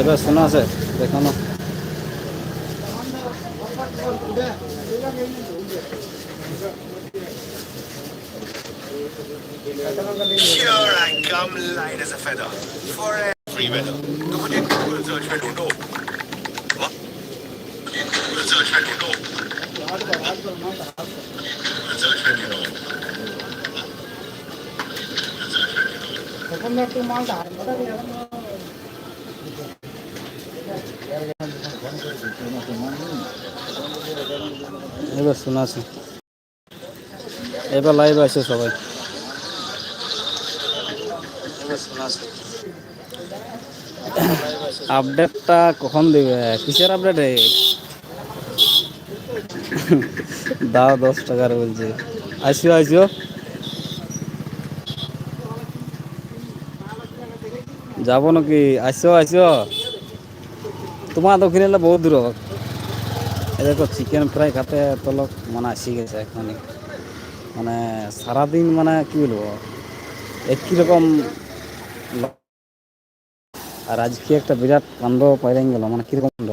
এবার শোনা আছে দেখানো Here I come light as a feather. For every weather. Du får din Google search för då. Va? Din Google search för då. Google এবার শোনা এবার live আছে সবাই। আপডেটটা কখন দিবে? কিসের আপডেট দাও দশ টাকার বলছে। আসিও আসিও। যাব নাকি? আসিও আসিও তোমার দক্ষিণে এলে বহুত দূর দেখো চিকেন ফ্রাই খাতে তো লোক মানে আসি গেছে এখনই মানে সারাদিন মানে কি বলব? একই রকম আর আজকে একটা বিরাট কাণ্ড পাইরাই গেল মানে কীরকম কাণ্ড?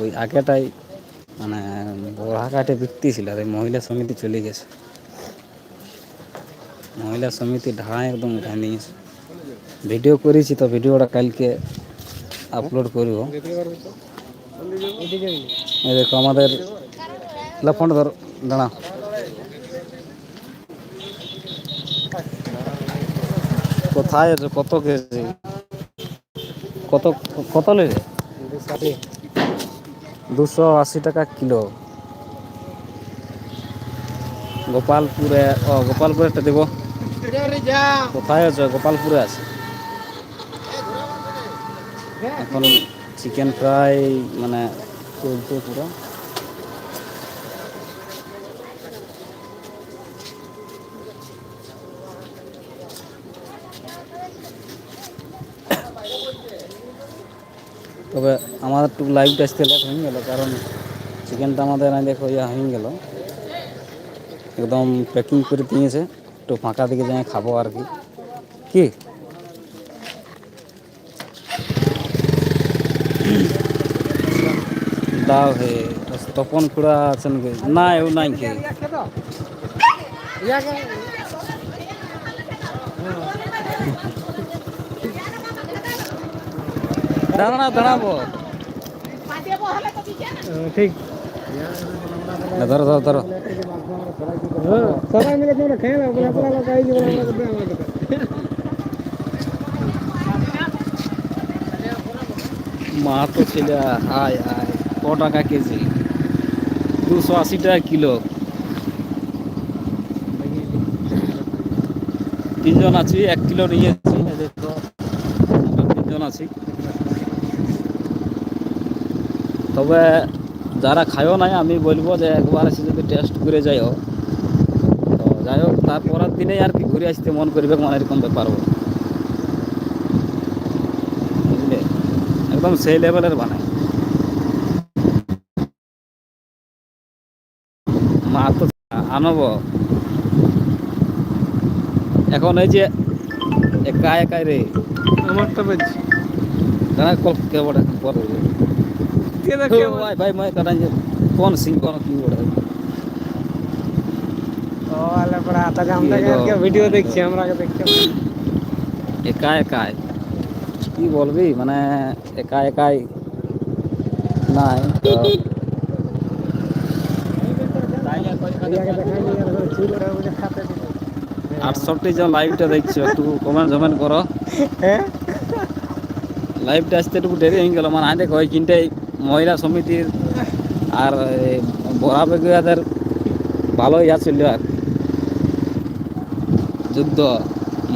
ওই আগেটাই মানে বড়াঘাটে বৃত্তি ছিল, আর মহিলা সমিতি চলে গেছে। মহিলা সমিতি ঢাড়া একদম উঠাই নিয়েছে ভিডিও করেছি তো ভিডিওটা কালকে আপলোড করব। এই দেখো আমাদের ফোন ধর, দাঁড়া। কোথায়? কত কেজি? কত কত লেগে দুশো আশি টাকা কিলো। গোপালপুরে, ও গোপালপুরে একটা দেবো। কোথায় আছে? গোপালপুরে আছে। এখন চিকেন ফ্রাই মানে চলছে পুরো। তবে আমাদের একটু লাইভটা আসতে লেট হয়ে গেল, কারণ চিকেনটা আমাদের আমি দেখো ইয়া হয়ে গেল। একদম প্যাকিং করে দিয়েছে, একটু ফাঁকা দিকে যাই, খাব আর কি। কি? দাও হে তপন খুড়া আছেন না এও নাই কি দাঁড়া দাঁড়াবো ঠিক ধরো ধরো ধরো সবাই মিলে তোমরা খেয়ে নাও বলে আমরা আমাদের মা তো ছেলে হাই হাই ক টাকা কেজি? দুশো আশি টাকা কিলো। তিনজন আছি, এক কিলো নিয়েছি তিনজন আছি। তবে যারা খায়ও নাই, আমি বলব যে একবার এসে যদি টেস্ট করে যাইও তো যাই হোক, তারপরের দিনে আর কি ঘুরে আসতে মন করবে মানে এরকম ব্যাপার বুঝলে? একদম সেই লেভেলের বানায় মা তো আনব। এখন এই যে একা একাই রে। আমারটা বলছি দাঁড়া কল কে বড় পর কে ভাই ভাই মই কাটাই যে কোন সিং কোন কি বড় ও আলে পড়া আতা আমরা আজকে ভিডিও দেখছি আমরা আগে দেখছি একা একাই। কি বলবি মানে একা একাই নাই তো আগে দেখাই নি আর চুল করে বুঝে খাতে আটষট্টি জন লাইভটা দেখছ একটু কমেন্ট জমেন্ট করো। হ্যাঁ? লাইভটা আসতে একটু দেরি হয়ে গেল মানে আগে ওই কিনটাই মহিলা সমিতির আর বড়া বেগুয়াদের ভালোই আছিল আর যুদ্ধ।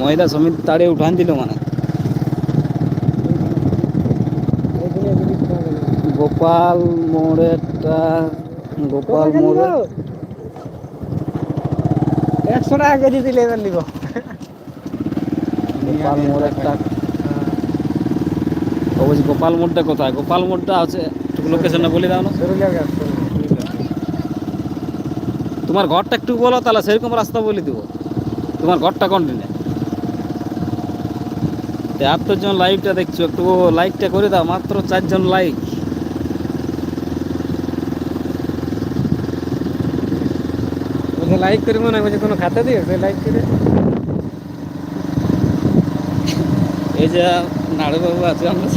মহিলা সমিতি তাড়িয়ে উঠান দিল মানে। গোপাল মোড়েরটা গোপাল মোড়ে একশো টাকা কেজি দিলে এবার নিব। গোপাল ও বলছি গোপাল মোড়টা কোথায়? গোপাল মোড়টা আছে একটু লোকেশনটা বলে দাও না। তোমার ঘরটা একটু বলো তাহলে সেরকম রাস্তা বলে দিব। তোমার ঘরটা কোন দিনে? তেহাত্তর জন লাইভটা দেখছ একটু লাইকটা করে দাও মাত্র চারজন লাইক বলছে লাইক করে মনে হয় কোনো খাতা দিয়ে সে লাইক করে। এই যে নাড়ু বাবু আছে আমরা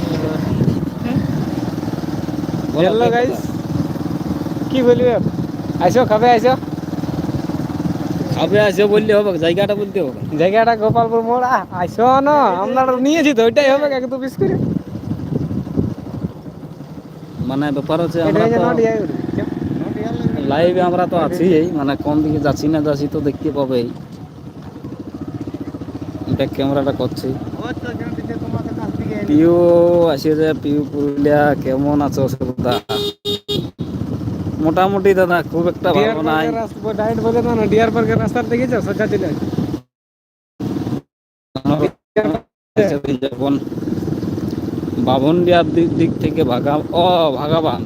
হ্যালো গাইস কি বলবি? আইসো খাবে আইসো। খাবে আইসো বললে হবে জায়গাটা বলতে হবে। জায়গাটা গোপালপুর মোড় আইসো না আমরা নিয়েছি তো ওইটাই হবে এক দু পিস করে। মানে ব্যাপার হচ্ছে আমরা হচ্ছে তো নট ইয়ার কেম? লাইভে আমরা তো আছি মানে কোন দিকে যাচ্ছি না যাচ্ছি তো দেখতে পাবেই ব্যাক ক্যামেরাটা করছি। পিউ আসে যে পিউ পুরুলিয়া কেমন আছো সুদা মোটামুটি দাদা খুব একটা ভালো নাই। ডাইরেক্ট বলে না ডিয়ার পার্কের রাস্তা দেখেছ সোজা চলে আসো। যখন বাভনডিয়ার দিক দিক থেকে ভাগা ও ভাগাবান।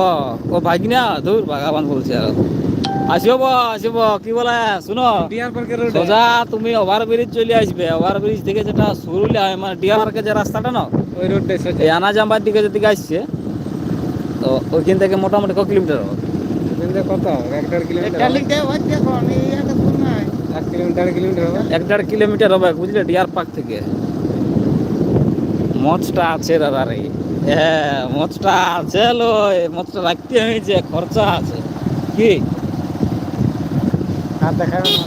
ও ও ভাগিনা দূর ভাগাবান বলছে আর। আসিব আসিব কি বলে শুনো। ডিয়ার পার্কের রোড সোজা তুমি ওভার ব্রিজ চলে আসবে। ওভার ব্রিজ থেকে যেটা সুরুলিয়া হয় মানে ডিয়ার মার্কেট যে রাস্তাটা না ওই সোজা। এই আনাজাম্বার দিকে যেদিকে আসছে তো ওইখান থেকে মোটামুটি ক কিলোমিটার হবে? কত? এক দেড় কিলোমিটার হবে? এক দেড় কিলোমিটার হবে বুঝলে ডিয়ার পার্ক থেকে। মজটা আছে দাদা রে। হ্যাঁ মজটা আছে লো মজটা রাখতে হয়েছে খরচা আছে। কি? হাত দেখাবে না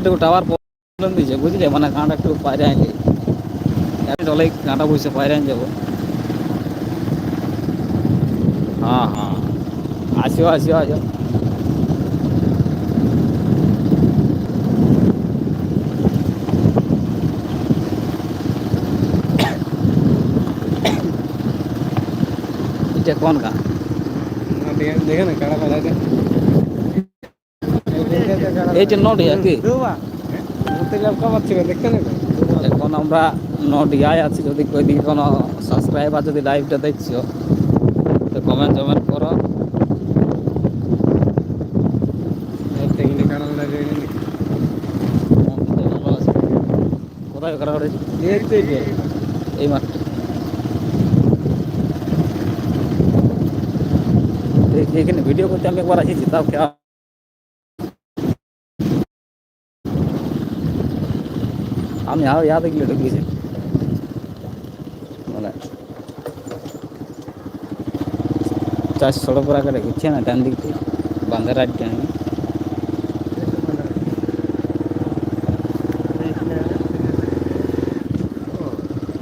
একটু টাওয়ার প্রবলেম দিয়েছে বুঝলে? মানে কাঁটা একটু বাইরে আনলে আমি চলে গাঁটা বসে বাইরে আন যাব। হ্যাঁ হ্যাঁ। আসিও আসিও আসিও না, ডিয়ার- দেখে না কাড়া বাঁধা আছে। এইটা নডিয়া কি? এখন আমরা নডিয়ায় আছি যদি কই দিকে কোনো সাবস্ক্রাইবার যদি লাইভটা দেখছ তো কমেন্ট টমেন্ট করো। কোথায় করা হয়েছে এই তো এটা। এই মাঠ এই- এখানে ভিডিও করতে আমি একবার আসিছি তাও খেয়া আমি আর ইয়াদ গেলে ঢুকিয়েছি মানে চাষ সড়ক করে রেখেছে না ডান দিক দিয়ে বাঁধের রাইট ডান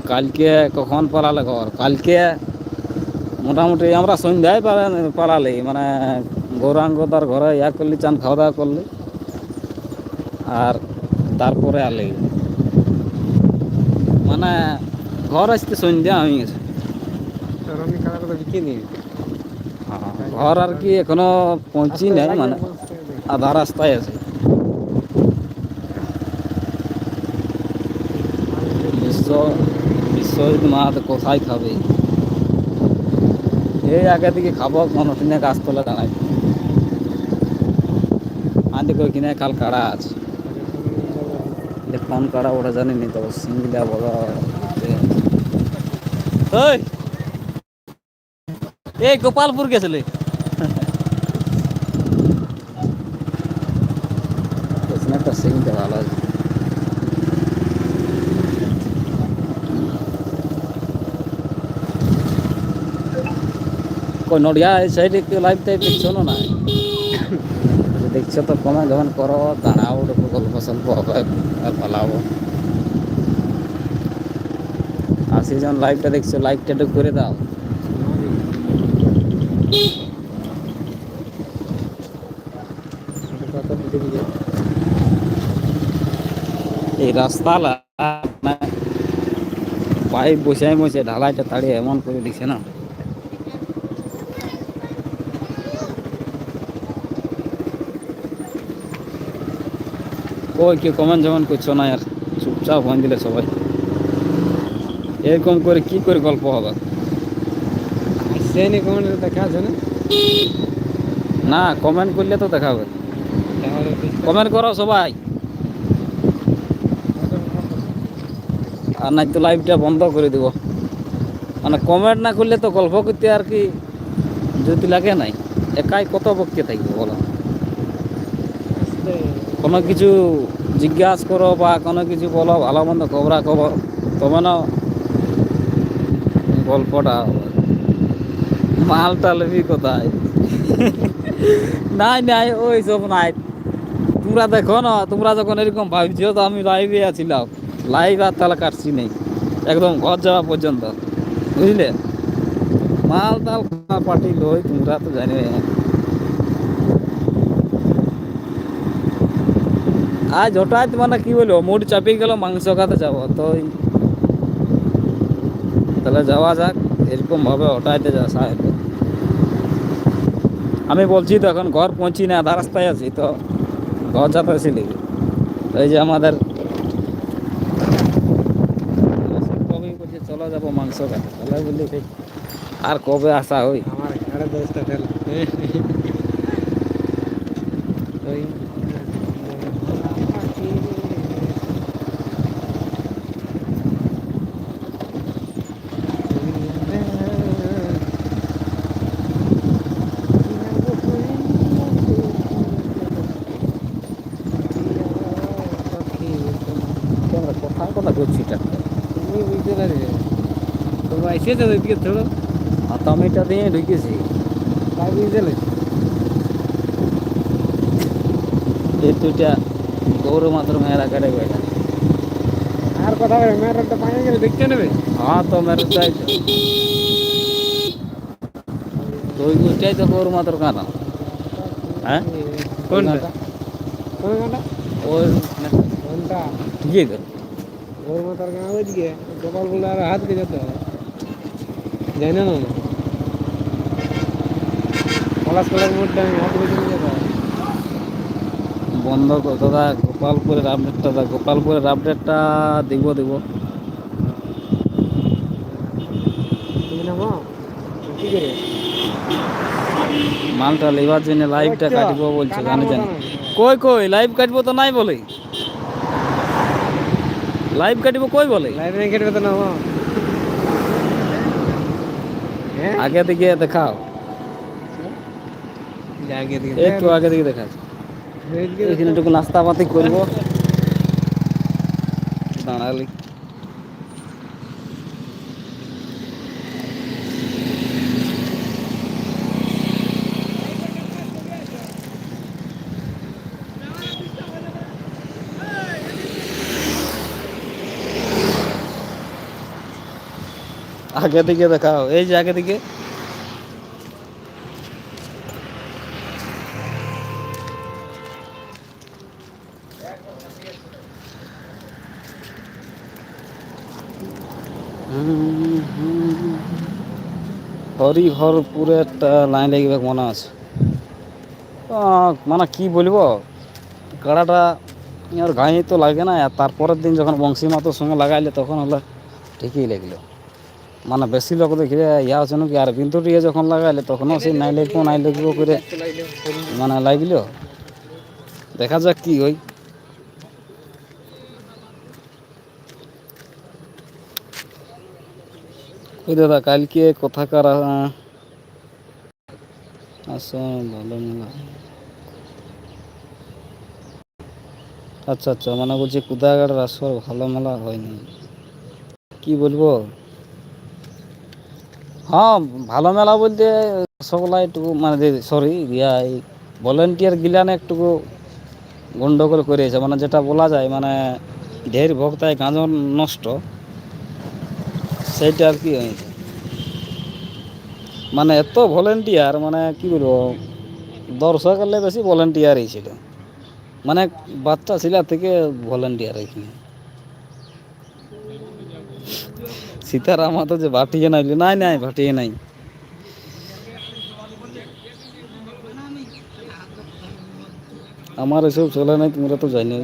কালকে কখন পালালে ঘর কালকে মোটামুটি আমরা সন্ধ্যায় পালা- পালালি মানে গৌরাঙ্গ তার ঘরে ইয়া করলি চান খাওয়া দাওয়া করলি আর তারপরে আলি। মানে ঘর আসতে সন্ধ্যা হয়ে গেছে। নিয়ে ঘর আর কি এখনও পৌঁছি নাই মানে আধা রাস্তায় আছে। বিশ্ব বিশ্বজিৎ মাহাত কোথায় খাবে? এই আগে থেকে খাব, কোনো কিনে না গাছতলা দাঁড়াই আদি কই কিনে, কাল কাড়া আছে। কোন কাড়া ওটা জানি নি তো, সিঙ্গিলা বলো এই, গোপালপুর গেছিলে একটা সিঙ্গিটা ভালো আছে কই নড়িয়া এই সাইডে একটু লাইভ টাইপ দেখছ না। নাই দেখছ তো কমে যখন করো, দাঁড়াও গল্প সল্প হবে পালাবো। আর সেই যখন লাইভটা দেখছ লাইভটা একটু করে দাও। এই রাস্তা পাইপ বসাই বসে, ঢালাইটা তাড়িয়ে এমন করে দিছে না। ওই কেউ কমেন্ট জমেন্ট করছ না আর চুপচাপ হয়ে দিলে সবাই। এরকম করে কি করে গল্প হবে? নি কোন দেখা আছে না? না কমেন্ট করলে তো দেখাবে তাহলে বুঝতে কমেন্ট করো সবাই। আর নাই তো লাইভটা বন্ধ করে দেব। মানে কমেন্ট না করলে তো গল্প করতে আর কি যদি লাগে নাই। একাই কত পক্ষে থাকবে বলো? কোনো কিছু জিজ্ঞাসা করো বা কোনো কিছু বলো, ভালো মন্দ খবরা খবর, তবে না গল্পটা। মালটা লেবি কোথায়? নাই নাই, ওই সব নাই। তোমরা দেখো না, তোমরা যখন এরকম ভাবছ তো আমি লাইভে আছিলাম। লাইভ আর তাহলে কাটছি নেই, একদম ঘর যাওয়া পর্যন্ত। বুঝলে? মাল তাল পার্টি লই তোমরা তো জানি আজ হঠাৎ মানে কি বলব, মুড চাপিয়ে গেল, মাংস খাতে যাব। তো তাহলে যাওয়া যাক, এরকম ভাবে হঠাৎ যা সাহেব আমি বলছি তো এখন ঘর পৌঁছি না, আধা রাস্তায় আছি তো, ঘর যাতে আসিলি তো এই যে আমাদের কবে বলছে চলো যাব মাংস খাতে, তাহলে ঠিক আর কবে আসা হই আমার সাড়ে দশটা ফেল ওই আমরা কোথায় কথা করছি এটা তুমি বুঝতে পারবে তো এসে যাবে এদিকে ধরো আর তো আমি এটা দিয়ে ঢুকেছি তাই বুঝতে পারছি এই দুইটা গৌর মাত্র মেয়েরা কেটে বেটা আর কথা বলে মেয়ের একটা পানি গেলে দেখতে নেবে হ্যাঁ তো মেরে চাই তো তো ওই ওইটাই তো গৌর মাত্র কানা হ্যাঁ কোনটা কোন গানটা ওই কোনটা ঠিকই তো ওর মাথার আর হাত দিয়ে যেতে হবে। যাই না না পলাশ কলার মোড়টা আমি হাত দিয়ে যেতে হবে। বন্ধ দাদা গোপালপুরের আপডেটটা দাদা গোপালপুরের আপডেটটা দিব দিব। কি মালটা লেবার জন্য লাইভটা কাটবো বলছে জানি। জানি কই কই লাইভ কাটবো তো নাই বলে। লাইভ কাটিব কই বলে? লাইভ নাই কাটিব তো না হ্যাঁ? আগে দিকে দেখাও। একটু আগে দিকে দেখাও। এখানে একটু নাস্তা পাতি করব। দাঁড়ালি। আগে দিকে দেখাও, এই যে আগে দিকে। হরিহরপুরে একটা লাইন লাগবে মনে আছে। মানে কি বলব? কাড়াটা আর গায়ে তো লাগে না তারপরের দিন যখন বংশী মাতোর সঙ্গে লাগাইলে তখন হলে ঠিকই লাগল। মানে বেশি লোক দেখবে ইয়া আছে নাকি? আর বিন্দু টিয়ে যখন লাগাইলে তখনও সেই নাই লাগবো নাই লাগবো করে মানে লাগল। দেখা যাক কি হয়। ওই দাদা কালকে কোথাকার আহ, আচ্ছা ভালো মেলা। আচ্ছা আচ্ছা মানে বলছি কুদাগাড়ের আসর ভালো মেলা হয়নি কি বলব? হ্যাঁ ভালো মেলা বলতে সকলাই একটু মানে সরি এই ভলেন্টিয়ার গিলানে একটু গন্ডগোল করেছে। মানে যেটা বলা যায় মানে ঢের ভক্তায় গাঁজন নষ্ট। সেইটা আর কি হয়েছে। মানে এত ভলেন্টিয়ার মানে কি বলব, দর্শক বেশি ভলেন্টিয়ারই ছিল। মানে বাচ্চা ছিলা থেকে ভলেন্টিয়ার এখানে তো যে ভাটিয়ে নাই নাই নাই, ভাটিয়ে নাই। আমার এসব চলে নাই, তোমরা তো জানি।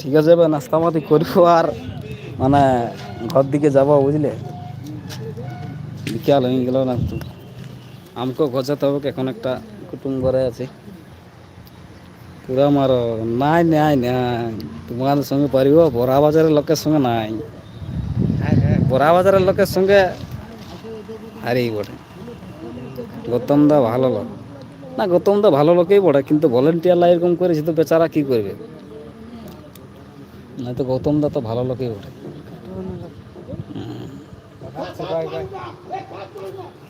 ঠিক আছে, এবার নাস্তা মাতি করব আর মানে ঘর দিকে যাব, বুঝলে? বিকাল হয়ে গেল না তো। আমাকেও গজাতে হবে এখন একটা কুটুম ঘরে আছে। পুরা মারো নাই নাই নাই। তোমাদের সঙ্গে পারিব বড়া বাজারের লোকের সঙ্গে নাই। বড়া বাজারের লোকের সঙ্গে হারিয়ে বটে গৌতম দা ভালো লোক। না গৌতম দা ভালো লোকই বটে কিন্তু ভলেন্টিয়ার লাই এরকম করেছে তো বেচারা কি করবে? না তো গৌতম দা তো ভালো লোকই বটে আচ্ছা বাই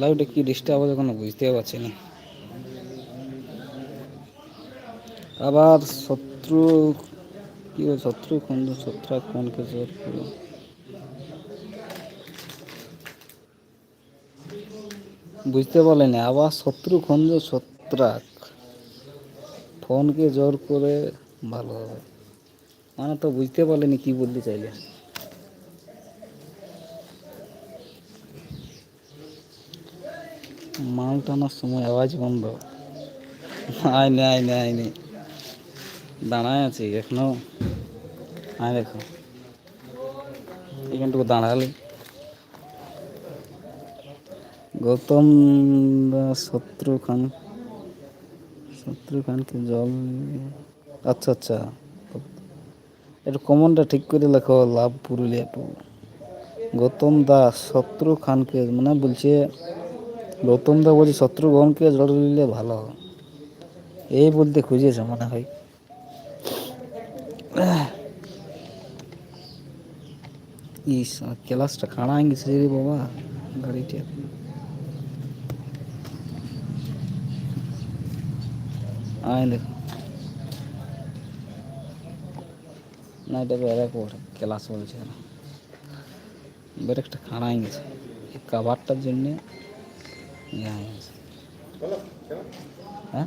লাউটা কি ডিস্টার্ব হচ্ছে কোনো বুঝতে পারছি না। আবার শত্রু, কি শত্রু? খন্ড শত্রু কোনকে জোর করে বুঝতে পারলেন আবার শত্রু খঞ্জ ছত্রাক ফোনকে জোর করে ভালো হবে। মানে তো বুঝতে পারলেনি কি বলতে চাইলে। মাল টানার সময় আওয়াজ বন্ধ। আয়নে আয়নে আয়নে দাঁড়ায় আছি, এখনও। আয় দেখো। এখানটুকু দাঁড়ালে। গৌতম শত্রু খান শত্রু খানকে জল আচ্ছা আচ্ছা। একটু কমনটা ঠিক করে লেখো, লাভ পুরুলিয়া গৌতম দাস শত্রু খানকে মানে বলছে, গৌতম দা বলছে শত্রুঘ্নকে জল দিলে ভালো। এই বলতে খুঁজেছে মনে হয়? ইস ক্লাসটা খাড়া হয়ে গেছে রে বাবা, গাড়িটা। আয় দেখো না এটা বেড়ে পড়ে ক্লাস বলছে না ব্রেকটা খাড়া হয়ে গেছে এই কাভারটার জন্যে ইয়ে হয়ে গেছে হ্যাঁ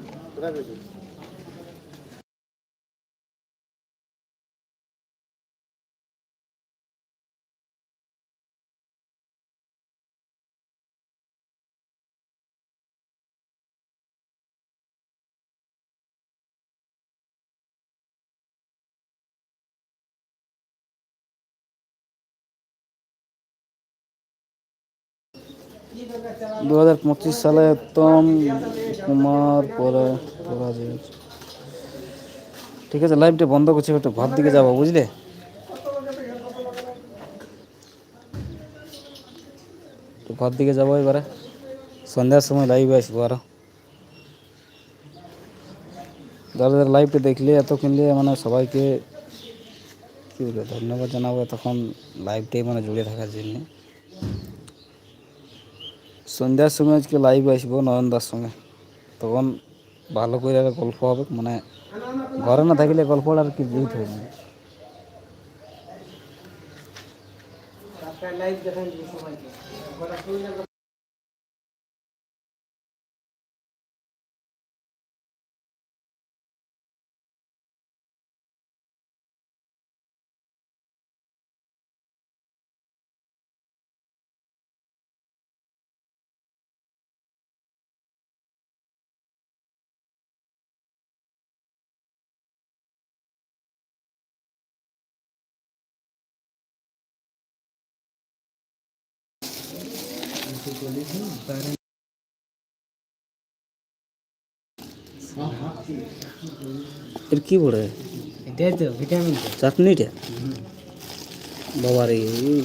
দু হাজার পঁচিশ সালে উত্তম কুমার পরে পরাজয়। ঠিক আছে লাইভটা বন্ধ করছি, একটু ঘর দিকে যাব, বুঝলে? তো ঘর দিকে যাব এবারে। সন্ধ্যার সময় লাইভে আসব আরও। যারা যারা লাইভটা দেখলে, এত কিনলে মানে সবাইকে কী বলব, ধন্যবাদ জানাব তখন লাইভটাই মানে জুড়ে থাকার জন্য। সন্ধ্যার সময় আজকে লাইভ আসব, নয়নদার সঙ্গে। তখন ভালো করে আর গল্প হবে মানে ঘরে না থাকলে গল্প আর কি জিত হয় না লাইভ দেখান এর কি পড়ে এটাই তো ভিটামিন তো চাটনিটা বাবা রে এই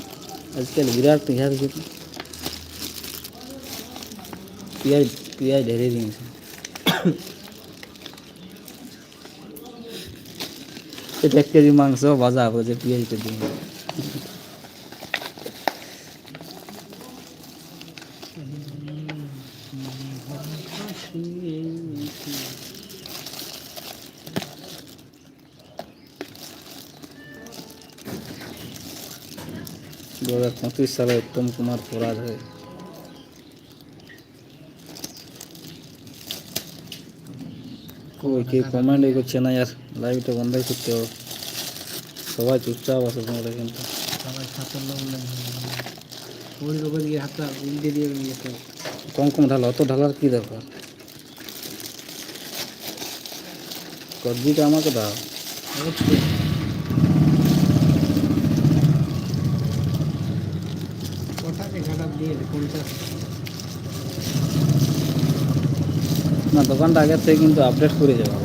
আজকাল বিরাট ইহা দেখি তো পিঁয়াজ পিঁয়াজ ঢেরে দিয়েছে এটা এক কেজি মাংস ভাজা হবে যে পিঁয়াজটা দিয়ে দু হাজার পঁচিশ সালে উত্তম কুমার পরাজয় কই কে কমেন্ট করছে না ইয়ার লাইভটা বন্ধই করতে হবে সবাই চুপচাপ আছে তোমরা কিন্তু সবাই সাফল্য ওই রকম দিয়ে হাতটা উল্টে দিয়ে নিয়ে যেতে হবে। কম কম ঢালা অত ঢালার কি দরকার কবজিটা আমাকে দাও না, দোকানটা আগের থেকে কিন্তু আপডেট করে যাবে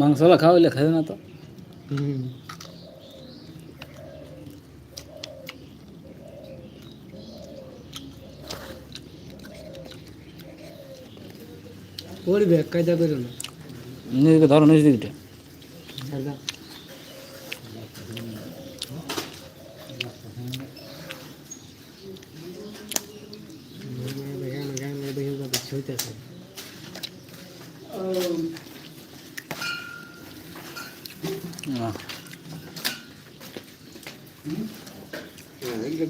মাংসলা খাওয়াইলে খাবে না তো? হুম। পড়বে কায়দা না। নিজেকে ধরো নিজ দিকটা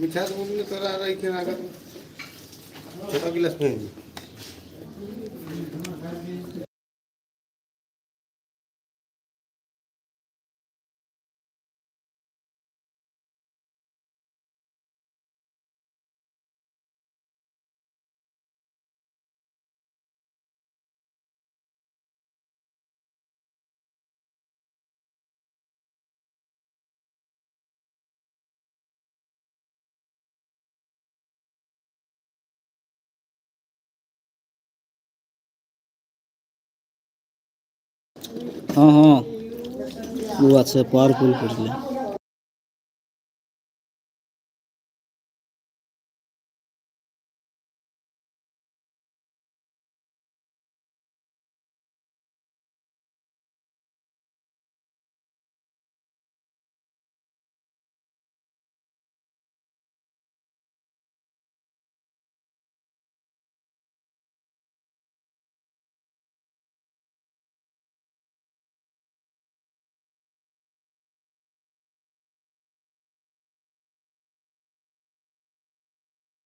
বিছাদ বললে তোরা আর এইখানে আগে ছোট গিলাস নিয়ে নিবি। হ্যাঁ হ্যাঁ ও আচ্ছা পাওয়ারফুল করলে